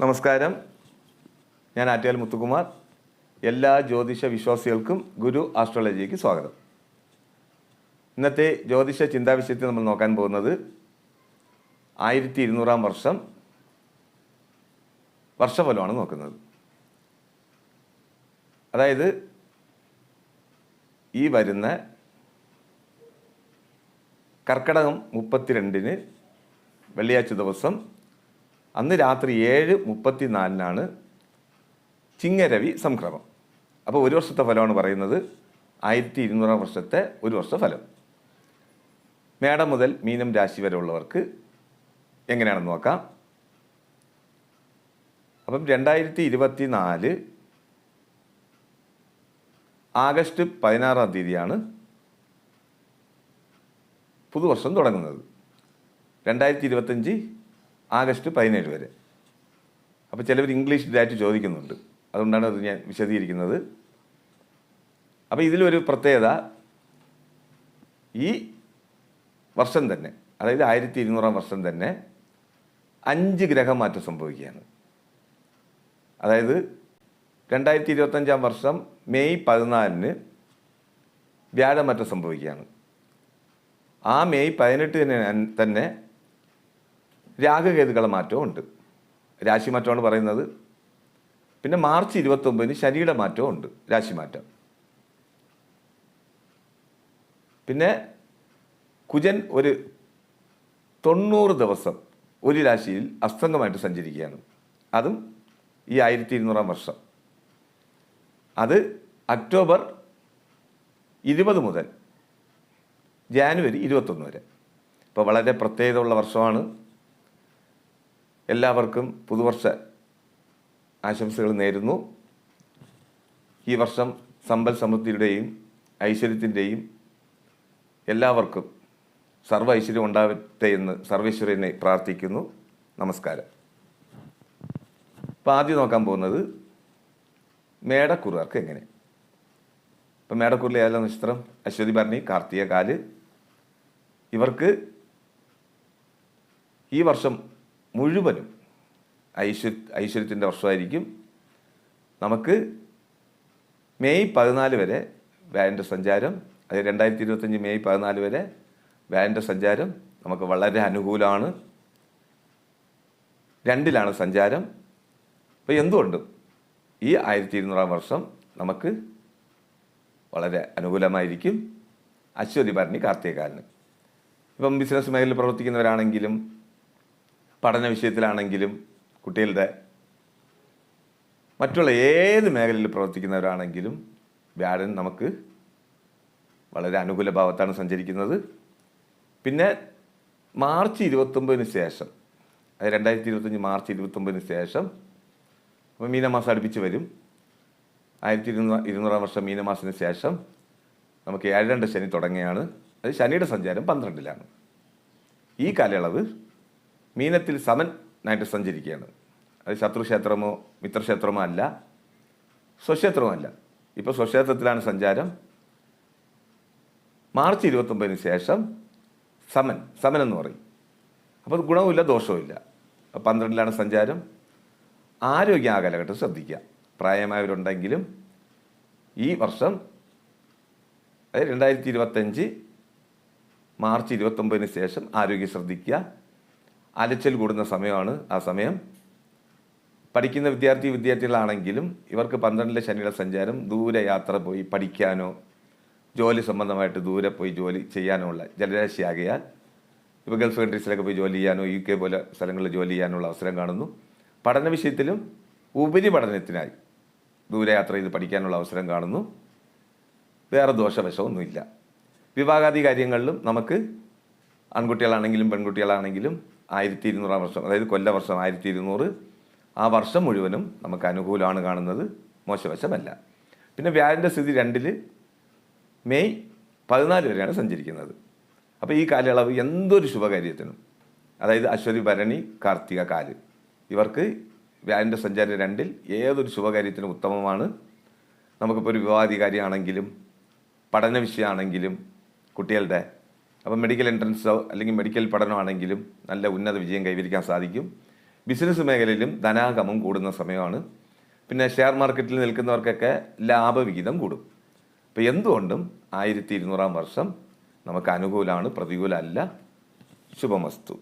നമസ്കാരം. ഞാൻ ആറ്റിയാൽ മുത്തുകുമാർ. എല്ലാ ജ്യോതിഷ വിശ്വാസികൾക്കും ഗുരു ആസ്ട്രോളജിക്ക് സ്വാഗതം. ഇന്നത്തെ ജ്യോതിഷ ചിന്താവിഷയത്തിൽ നമ്മൾ നോക്കാൻ പോകുന്നത് ആയിരത്തി ഇരുന്നൂറാം വർഷം വർഷഫലമാണ് നോക്കുന്നത്. അതായത് ഈ വരുന്ന കർക്കടകം മുപ്പത്തിരണ്ടിന് വെള്ളിയാഴ്ച ദിവസം അന്ന് രാത്രി ഏഴ് മുപ്പത്തിനാലിനാണ് ചിങ്ങരവി സംക്രമം. അപ്പോൾ ഒരു വർഷത്തെ ഫലമാണ് പറയുന്നത്. ആയിരത്തി ഇരുന്നൂറാം വർഷത്തെ ഒരു വർഷ ഫലം. മേടം മുതൽ മീനം രാശി വരെ ഉള്ളവർക്ക് എങ്ങനെയാണെന്ന് നോക്കാം. അപ്പം രണ്ടായിരത്തി ഇരുപത്തി നാല് ആഗസ്റ്റ് പതിനാറാം തീയതിയാണ് പുതുവർഷം തുടങ്ങുന്നത്. രണ്ടായിരത്തി ഇരുപത്തഞ്ച് ആഗസ്റ്റ് പതിനേഴ് വരെ. അപ്പോൾ ചിലവർ ഇംഗ്ലീഷ് ഡേറ്റ് ചോദിക്കുന്നുണ്ട്. അതുകൊണ്ടാണ് അത് ഞാൻ വിശദീകരിക്കുന്നത്. അപ്പോൾ ഇതിലൊരു പ്രത്യേകത ഈ വർഷം തന്നെ അതായത് ആയിരത്തി ഇരുന്നൂറാം വർഷം തന്നെ അഞ്ച് ഗ്രഹമാറ്റം സംഭവിക്കുകയാണ്. അതായത് രണ്ടായിരത്തി ഇരുപത്തഞ്ചാം വർഷം മെയ് പതിനാലിന് വ്യാഴമാറ്റം സംഭവിക്കുകയാണ്. ആ മെയ് പതിനെട്ടിന് തന്നെ രാഗകേതുക്കളെ മാറ്റവും ഉണ്ട്. രാശി മാറ്റമാണ് പറയുന്നത്. പിന്നെ മാർച്ച് ഇരുപത്തൊമ്പതിന് ശനിയുടെ മാറ്റവും ഉണ്ട് രാശിമാറ്റം പിന്നെ കുജൻ ഒരു തൊണ്ണൂറ് ദിവസം ഒരു രാശിയിൽ അസ്തംഗമായിട്ട് സഞ്ചരിക്കുകയാണ്. അതും ഈ ആയിരത്തി ഇരുന്നൂറാം വർഷം. അത് അക്ടോബർ ഇരുപത് മുതൽ ജാനുവരി ഇരുപത്തൊന്ന് വരെ. ഇപ്പോൾ വളരെ പ്രത്യേകതയുള്ള വർഷമാണ്. എല്ലാവർക്കും പുതുവർഷ ആശംസകൾ നേരുന്നു. ഈ വർഷം സമ്പൽ സമൃദ്ധിയുടെയും ഐശ്വര്യത്തിന്റെയും എല്ലാവർക്കും സർവ ഐശ്വര്യം ഉണ്ടാവട്ടെ എന്ന് സർവേശ്വരനെ പ്രാർത്ഥിക്കുന്നു. നമസ്കാരം. അപ്പോൾ ആദ്യം നോക്കാൻ പോകുന്നത് മേടക്കുറുകാർക്ക് എങ്ങനെ? ഇപ്പം മേടക്കുറിലെ ഏതാ നക്ഷത്രം? അശ്വതി ഭരണി കാർത്തിക കാൽ. ഇവർക്ക് ഈ വർഷം മുഴുവനും ഐശ്വര്യ ഐശ്വര്യത്തിന്റെ വർഷമായിരിക്കും നമുക്ക് മെയ് പതിനാല് വരെ വാനിന്റെ സഞ്ചാരം അത് രണ്ടായിരത്തി ഇരുപത്തഞ്ച് മെയ് പതിനാല് വരെ വാനിന്റെ സഞ്ചാരം നമുക്ക് വളരെ അനുകൂലമാണ്. രണ്ടിലാണ് സഞ്ചാരം. അപ്പോൾ എന്തുകൊണ്ടും? ഈ ആയിരത്തി ഇരുന്നൂറാം വർഷം നമുക്ക് വളരെ അനുകൂലമായിരിക്കും. അശ്വതി ഭരണി കാർത്തികകാലിന് ഇപ്പം ബിസിനസ് മേഖലയിൽ പ്രവർത്തിക്കുന്നവരാണെങ്കിലും പഠന വിഷയത്തിലാണെങ്കിലും കുട്ടികളുടെ മറ്റുള്ള ഏത് മേഖലയിൽ പ്രവർത്തിക്കുന്നവരാണെങ്കിലും വ്യാഴൻ നമുക്ക് വളരെ അനുകൂല ഭാവത്താണ് സഞ്ചരിക്കുന്നത്. പിന്നെ മാർച്ച് ഇരുപത്തൊമ്പതിന് ശേഷം അത് രണ്ടായിരത്തി ഇരുപത്തഞ്ച് മാർച്ച് ഇരുപത്തൊമ്പതിന് ശേഷം അപ്പോൾ മീനമാസം അടുപ്പിച്ച് വരും. ആയിരത്തി ഇരുന്നൂറ് ഇരുന്നൂറാം വർഷം മീനമാസത്തിന് ശേഷം നമുക്ക് ഏഴ് രണ്ട് ശനി തുടങ്ങിയാണ് അത് ശനിയുടെ സഞ്ചാരം പന്ത്രണ്ടിലാണ്. ഈ കാലയളവ് മീനത്തിൽ സമൻ സമനായിട്ട് സഞ്ചരിക്കുകയാണ്. അത് ശത്രുക്ഷേത്രമോ മിത്രക്ഷേത്രമോ അല്ല. സ്വക്ഷേത്രമല്ല. ഇപ്പോൾ സ്വക്ഷേത്രത്തിലാണ് സഞ്ചാരം. മാർച്ച് ഇരുപത്തൊമ്പതിന് ശേഷം സമൻ സമൻ എന്ന് പറയും. അപ്പോൾ ഗുണവുമില്ല ദോഷവുമില്ല. പന്ത്രണ്ടിലാണ് സഞ്ചാരം. ആരോഗ്യ ആ കാലഘട്ടം ശ്രദ്ധിക്കുക. പ്രായമായവരുണ്ടെങ്കിലും ഈ വർഷം രണ്ടായിരത്തി ഇരുപത്തഞ്ച് മാർച്ച് ഇരുപത്തൊമ്പതിന് ശേഷം ആരോഗ്യം ശ്രദ്ധിക്കുക. അലച്ചൽ കൂടുന്ന സമയമാണ് ആ സമയം. പഠിക്കുന്ന വിദ്യാർത്ഥി വിദ്യാർത്ഥികളാണെങ്കിലും ഇവർക്ക് പന്ത്രണ്ടിലെ ശനിയുടെ സഞ്ചാരം ദൂരെ യാത്ര പോയി പഠിക്കാനോ ജോലി സംബന്ധമായിട്ട് ദൂരെ പോയി ജോലി ചെയ്യാനോ ഉള്ള ജലരാശിയാകയാൽ ഇപ്പോൾ ഗൾഫ് കൺട്രീസിലൊക്കെ പോയി ജോലി ചെയ്യാനോ യു കെ പോലെ സ്ഥലങ്ങളിൽ ജോലി ചെയ്യാനുള്ള അവസരം കാണുന്നു. പഠന വിഷയത്തിലും ഉപരി പഠനത്തിനായി ദൂരയാത്ര ചെയ്ത് പഠിക്കാനുള്ള അവസരം കാണുന്നു. വേറെ ദോഷവശമൊന്നുമില്ല. വിവാഹാദി കാര്യങ്ങളിലും നമുക്ക് ആൺകുട്ടികളാണെങ്കിലും പെൺകുട്ടികളാണെങ്കിലും ആയിരത്തി ഇരുന്നൂറാം വർഷം അതായത് കൊല്ല വർഷം ആയിരത്തി ഇരുന്നൂറ് ആ വർഷം മുഴുവനും നമുക്ക് അനുകൂലമാണ് കാണുന്നത്. മോശവശമല്ല. പിന്നെ വ്യാഴന്റെ സ്ഥിതി രണ്ടിൽ മെയ് പതിനാല് വരെയാണ് സഞ്ചരിക്കുന്നത്. അപ്പോൾ ഈ കാലയളവ് എന്തൊരു ശുഭകാര്യത്തിനും. അതായത് അശ്വതി ഭരണി കാർത്തിക കാൽ. ഇവർക്ക് വ്യാഴന്റെ സഞ്ചാരം രണ്ടിൽ ഏതൊരു ശുഭകാര്യത്തിനും ഉത്തമമാണ്. നമുക്കിപ്പോൾ ഒരു വിവാഹാധികാരിയാണെങ്കിലും പഠന വിഷയമാണെങ്കിലും കുട്ടികളുടെ അപ്പം മെഡിക്കൽ എൻട്രൻസോ അല്ലെങ്കിൽ മെഡിക്കൽ പഠനമാണെങ്കിലും നല്ല ഉന്നത വിജയം കൈവരിക്കാൻ സാധിക്കും. ബിസിനസ് മേഖലയിലും ധനാഗമം കൂടുന്ന സമയമാണ്. പിന്നെ ഷെയർ മാർക്കറ്റിൽ നിൽക്കുന്നവർക്കൊക്കെ ലാഭവിഹിതം കൂടും. അപ്പോൾ എന്തുകൊണ്ടും ആയിരത്തി ഇരുന്നൂറാം വർഷം നമുക്ക് അനുകൂലമാണ് പ്രതികൂലമല്ല. ശുഭമസ്തു.